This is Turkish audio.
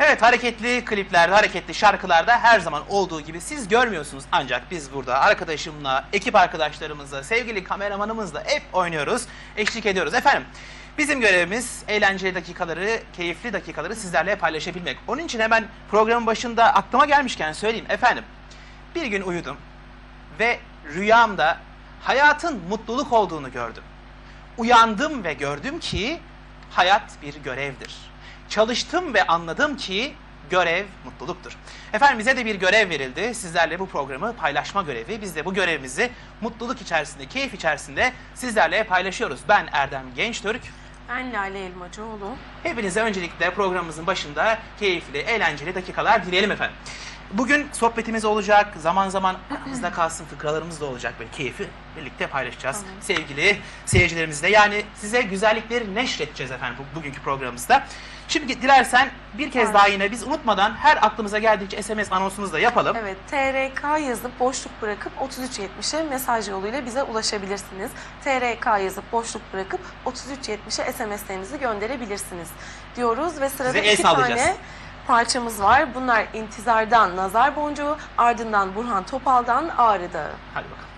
Evet hareketli kliplerde, hareketli şarkılarda her zaman olduğu gibi siz görmüyorsunuz. Ancak biz burada arkadaşımla, ekip arkadaşlarımızla, sevgili kameramanımızla hep oynuyoruz, eşlik ediyoruz. Efendim bizim görevimiz eğlenceli dakikaları, keyifli dakikaları sizlerle paylaşabilmek. Onun için hemen programın başında aklıma gelmişken söyleyeyim. Efendim bir gün uyudum ve rüyamda hayatın mutluluk olduğunu gördüm. Uyandım ve gördüm ki hayat bir görevdir. Çalıştım ve anladım ki görev mutluluktur. Efendim bize de bir görev verildi. Sizlerle bu programı paylaşma görevi. Biz de bu görevimizi mutluluk içerisinde, keyif içerisinde sizlerle paylaşıyoruz. Ben Erdem Gençtürk. Ben Lale Elmacıoğlu. Hepinize öncelikle programımızın başında keyifli, eğlenceli dakikalar dileyelim efendim. Bugün sohbetimiz olacak, zaman zaman aramızda kalsın fıkralarımız da olacak böyle keyfi birlikte paylaşacağız. Tamam. Sevgili seyircilerimizle yani size güzellikleri neşredeceğiz efendim bu, bugünkü programımızda. Şimdi dilersen bir kez Evet. daha yine biz unutmadan her aklımıza geldikçe SMS anonsumuzu da yapalım. Evet, TRK yazıp boşluk bırakıp 3370'e mesaj yoluyla bize ulaşabilirsiniz. TRK yazıp boşluk bırakıp 3370'e SMS'lerinizi gönderebilirsiniz diyoruz ve sırada Size iki tane parçamız var. Bunlar İntizar'dan Nazar Boncuğu, ardından Burhan Topal'dan Ağrı Dağı. Hadi bakalım.